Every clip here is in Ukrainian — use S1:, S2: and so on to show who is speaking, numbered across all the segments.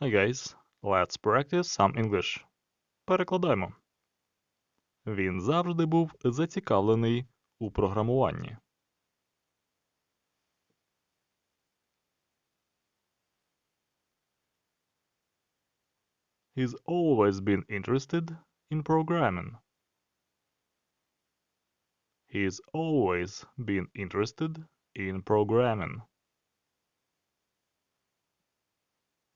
S1: Hi guys, let's practice some English. Перекладаємо. Він завжди був зацікавлений у програмуванні. He's always been interested in programming. He's always been interested in programming.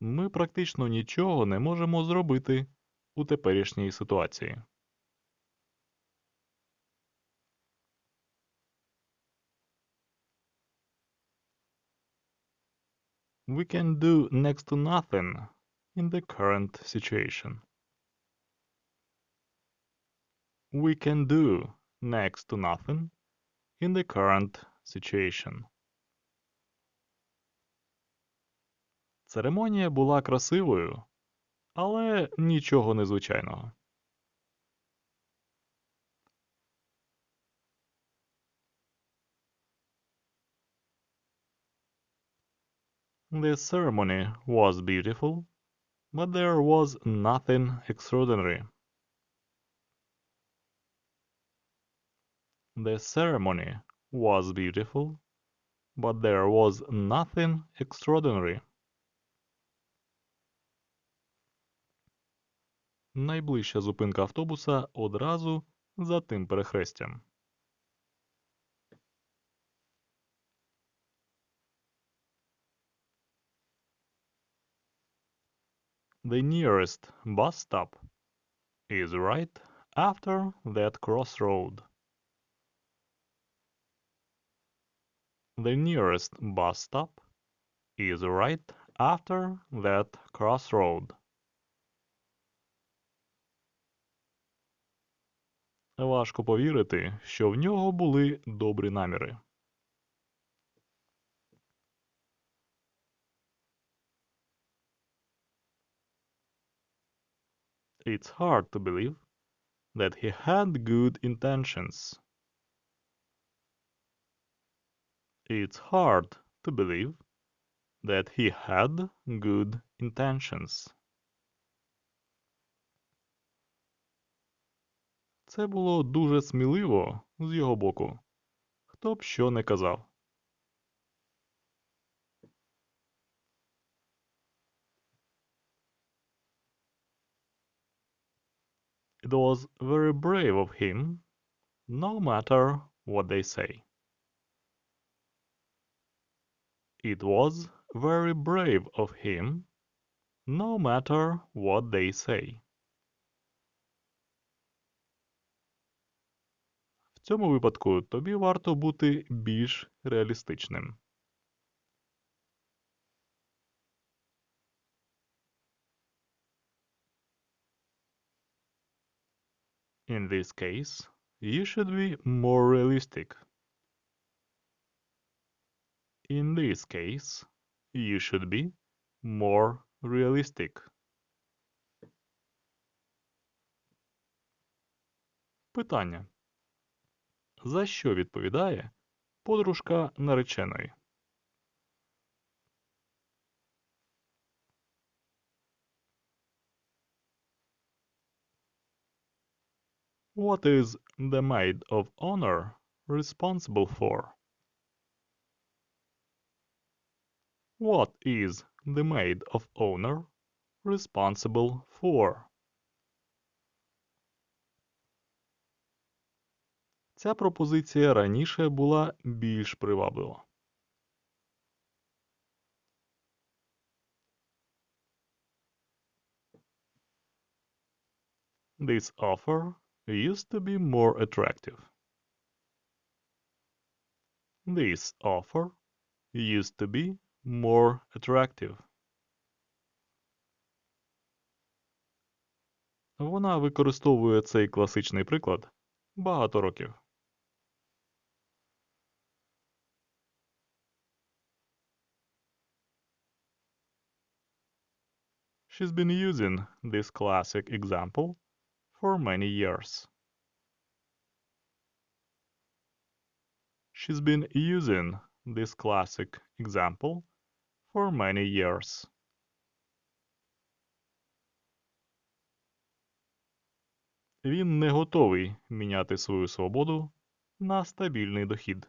S1: Ми практично нічого не можемо зробити у теперішній ситуації. We can do next to nothing in the current situation. We can do next to nothing in the current situation. Церемонія була красивою, але нічого незвичайного. The ceremony was beautiful, but there was nothing extraordinary. The ceremony was beautiful, but there was nothing extraordinary. Найближча зупинка автобуса одразу за тим перехрестям. The nearest bus stop is right after that crossroad. The nearest bus stop is right after that crossroad. Важко повірити, що в нього були добрі наміри. It's hard to believe that he had good intentions. It's hard to believe that he had good intentions. Це було дуже сміливо з його боку. Хто б що не казав. It was very brave of him, no matter what they say. It was very brave of him, no matter what they say. Цьому випадку тобі варто бути більш реалістичним. In this case, you should be more realistic. In this case, you should be more realistic. Питання. За що відповідає подружка нареченої? What is the maid of honor responsible for? What is the maid of honor responsible for? Ця пропозиція раніше була більш приваблива. This offer used to be more attractive. This offer used to be more attractive. Вона використовує цей класичний приклад багато років. She's been using this classic example for many years. She's been using this classic example for many years. Він не готовий міняти свою свободу на стабільний дохід.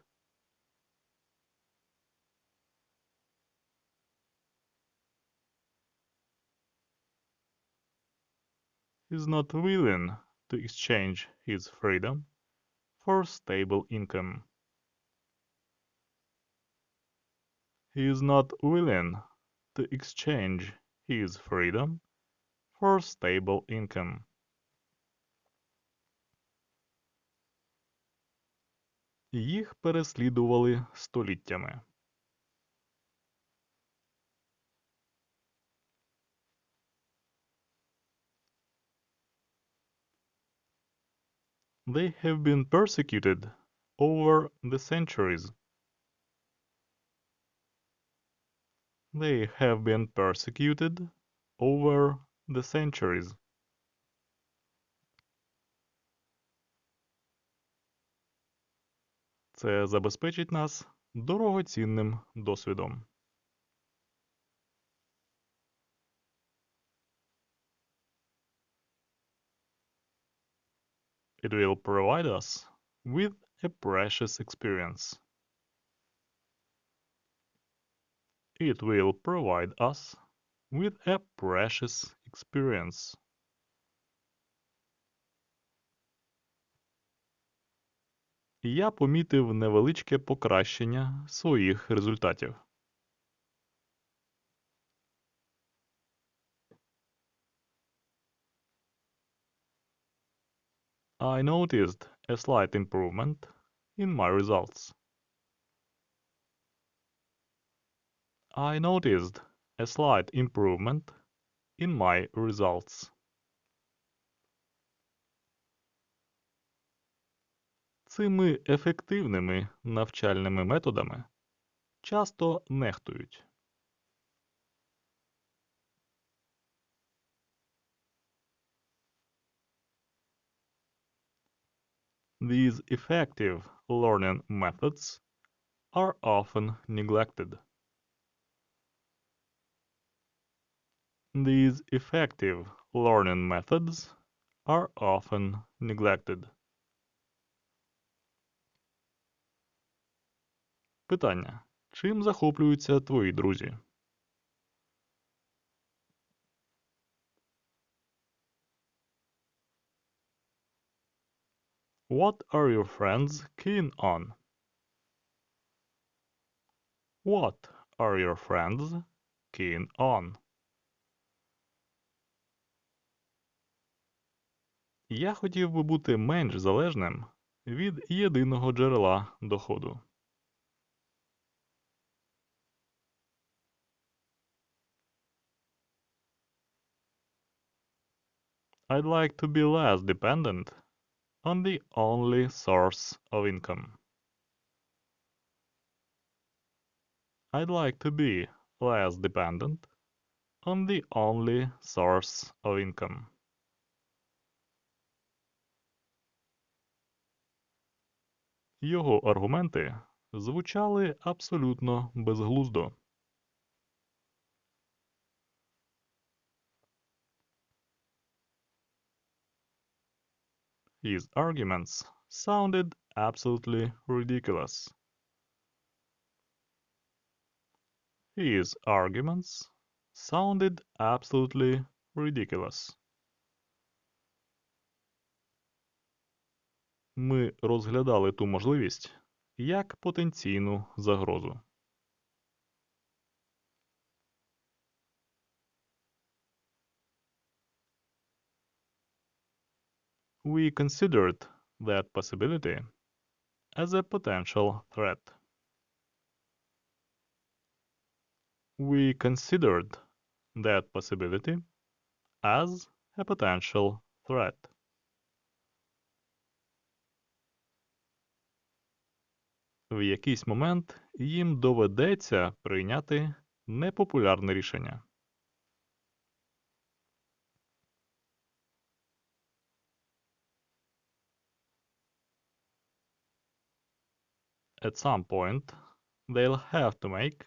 S1: He's not willing to exchange his freedom for stable income. He is not willing to exchange his freedom for stable income. Їх переслідували століттями. They have been persecuted over the centuries. They have been persecuted over the centuries. Це забезпечить нас дорогоцінним досвідом. It will provide us with a precious experience. It will provide us with a precious experience. Я помітив невеличке покращення своїх результатів. I noticed a slight improvement in my results. I noticed a slight improvement in my results. Цими ефективними навчальними методами часто нехтують. These effective learning methods are often neglected. These effective learning methods are often neglected. Питання. Чим захоплюються твої друзі? What are your friends keen on? What are your friends keen on? Я хотів би бути менш залежним від єдиного джерела доходу. I'd like to be less dependent on the only source of income. I'd like to be less dependent on the only source of income. Його аргументи звучали абсолютно безглуздо. His arguments sounded absolutely ridiculous. His arguments sounded absolutely ridiculous. Ми розглядали ту можливість як потенційну загрозу. We considered that possibility as a potential threat. We considered that possibility as a potential threat. В якийсь момент їм доведеться прийняти непопулярне рішення. At some point, they'll have to make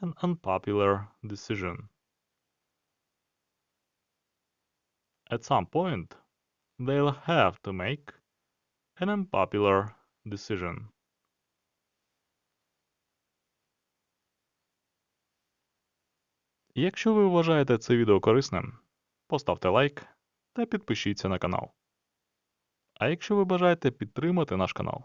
S1: an unpopular decision. At some point, they'll have to make an unpopular decision. Якщо ви вважаєте це відео корисним, поставте лайк та підпишіться на канал. А якщо ви бажаєте підтримати наш канал,